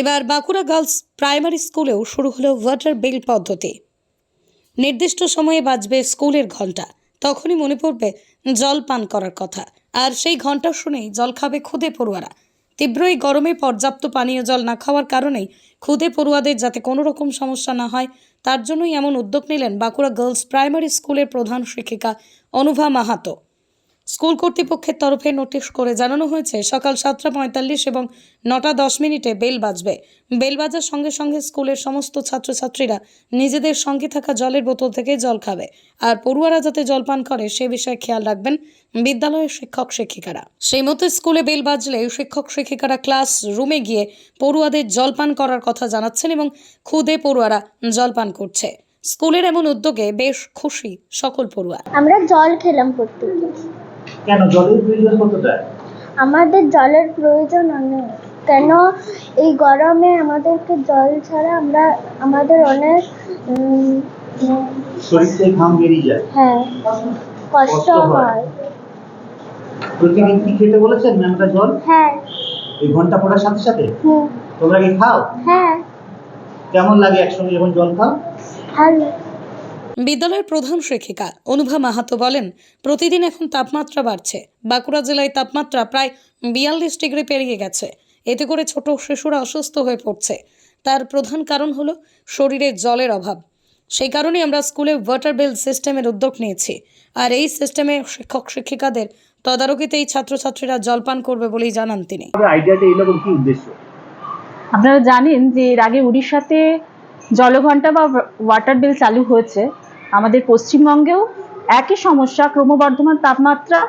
এবার Bankura girls primary স্কুলেও শুরু হলো ওয়াটার বিল পদ্ধতি। নির্দিষ্ট সময়ে বাজবে স্কুলের ঘণ্টা তখনই মনে পড়বে জল পান করার কথা। আর সেই ঘণ্টা শুনেই জল খাবে খুদে পড়ুয়ারা। তীব্র এই গরমে পর্যাপ্ত পানীয় জল না খাওয়ার কারণেই খুদে পড়ুয়াদের যাতে কোনো রকম সমস্যা না হয়, তার জন্যই এমন উদ্যোগ নিলেন বাঁকুড়া গার্লস প্রাইমারি স্কুলের প্রধান শিক্ষিকা অনুভা মাহাতো। স্কুল কর্তৃপক্ষের তরফে নোটিশ করে জানানো হয়েছে, সকাল সাতটা পঁয়তাল্লিশ এবং নটা দশ মিনিটে বেল বাজবে। বেল বাজার সঙ্গে সঙ্গে স্কুলের সমস্ত ছাত্রছাত্রীরা নিজেদের সঙ্গে থাকা জলের বোতল থেকে জল খাবে। আর পড়ুয়ারা যাতে জল পান করে, সে বিষয়ে খেয়াল রাখবেন বিদ্যালয়ের শিক্ষক শিক্ষিকারা। সেই মতো স্কুলে বেল বাজলে শিক্ষক শিক্ষিকারা ক্লাস রুমে গিয়ে পড়ুয়াদের জল পান করার কথা জানাচ্ছেন এবং খুদে পড়ুয়ারা জলপান করছে। স্কুলের এমন উদ্যোগে বেশ খুশি সকল পড়ুয়া। আমরা জল খেলাম প্রত্যেকে কেন? জলের প্রয়োজন কতটা? আমাদের জলের প্রয়োজন অনেক। কেন এই গরমে আমাদেরকে জল ছাড়া আমরা আমাদের অনেক শরীর ঘাম বেরিয়ে যায়। হ্যাঁ কষ্ট হয়। হয়। প্রতিদিন কি খেতে বলেছেন ম্যামটা জল? হ্যাঁ। এই ঘণ্টা পড়ার সাথে সাথে? হুম। তোমরা কি খাও? হ্যাঁ। কেমন লাগে একসঙ্গে যখন জল খাও? ভালো। বিদ্যালয়ের প্রধান শিক্ষিকা অনুভা মাহাতো বলেন প্রতিদিন এখন তাপমাত্রা বাড়ছে। বাঁকুড়া জেলায় তাপমাত্রা প্রায় বিয়াল্লিশ ডিগ্রি পেরিয়ে গেছে। এতে করে ছোট শিশুরা অসুস্থ হয়ে পড়ছে। তার প্রধান কারণ হলো শরীরে জলের অভাব। সেই কারণে আমরা স্কুলে ওয়াটার বিল সিস্টেমের উদ্যোগ নিয়েছি। আর এই সিস্টেমে শিক্ষক শিক্ষিকাদের তদারকিতে তদারকিতেই ছাত্রছাত্রীরা জলপান করবে বলেই জানান তিনি। আইডিয়াটা এরকম কি উদ্দেশ্য? আপনারা জানেন যে এর আগে উড়িষ্যাতে জলঘণ্টা বা ওয়াটার বেল চালু হয়েছে। আমাদের পশ্চিমবঙ্গেও একই সমস্যা, ক্রমবর্ধমান তাপমাত্রা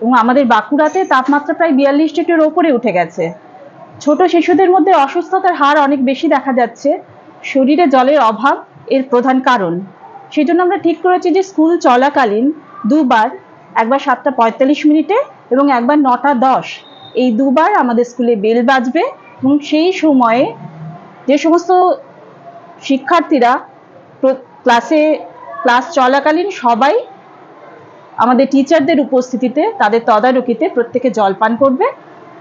এবং আমাদের বাঁকুড়াতে তাপমাত্রা প্রায় বিয়াল্লিশ ডিগ্রির ওপরে উঠে গেছে। ছোট শিশুদের মধ্যে অসুস্থতার হার অনেক বেশি দেখা যাচ্ছে। শরীরে জলের অভাব এর প্রধান কারণ। সেই জন্য আমরা ঠিক করেছি যে স্কুল চলাকালীন দুবার, একবার সাতটা পঁয়তাল্লিশ মিনিটে এবং একবার নটা দশ। এই দুবার আমাদের স্কুলে বেল বাজবে এবং সেই সময়ে যে সমস্ত শিক্ষার্থীরা ক্লাসে ক্লাস চলাকালীন সবাই আমাদের টিচারদের উপস্থিতিতে তাদের তদারকিতে প্রত্যেকে জল পান করবে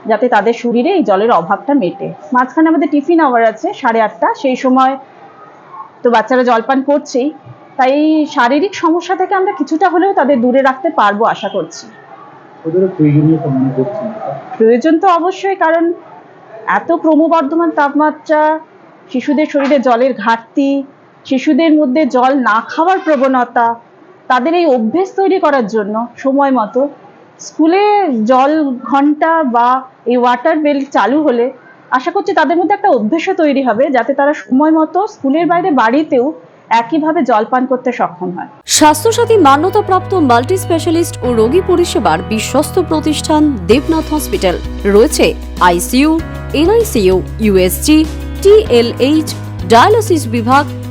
যাতে তাদের শরীরে এই জলের অভাবটা মেটে। মাঝখানে আমাদের টিফিন আওয়ার আছে সাড়ে আটটা সেই সময় তো বাচ্চারা জলপান করছেই। তাই শারীরিক সমস্যা থেকে আমরা কিছুটা হলেও তাদের দূরে রাখতে পারব আশা করছি। প্রয়োজন তো অবশ্যই কারণ এত ক্রমবর্ধমান তাপমাত্রা শিশুদের শরীরে জলের ঘাটতি শিশুদের মধ্যে জল না খাওয়ার প্রবণতা, তাদের এই অভ্যেস তৈরি করার জন্য সময় মতো স্কুলে জল ঘণ্টা বা এই ওয়াটার বেল চালু হলে আশা করছি তাদের মধ্যে একটা অভ্যেসও তৈরি হবে যাতে তারা সময় মতো স্কুলের বাইরে বাড়িতেও একইভাবে জল পান করতে সক্ষম হয়। স্বাস্থ্যসাথী মান্যতাপ্রাপ্ত মাল্টি স্পেশালিস্ট ও রোগী পরিষেবার বিশ্বস্ত প্রতিষ্ঠান দেবনাথ হসপিটাল। রয়েছে ICU, NICU USG TLH dialysis বিভাগ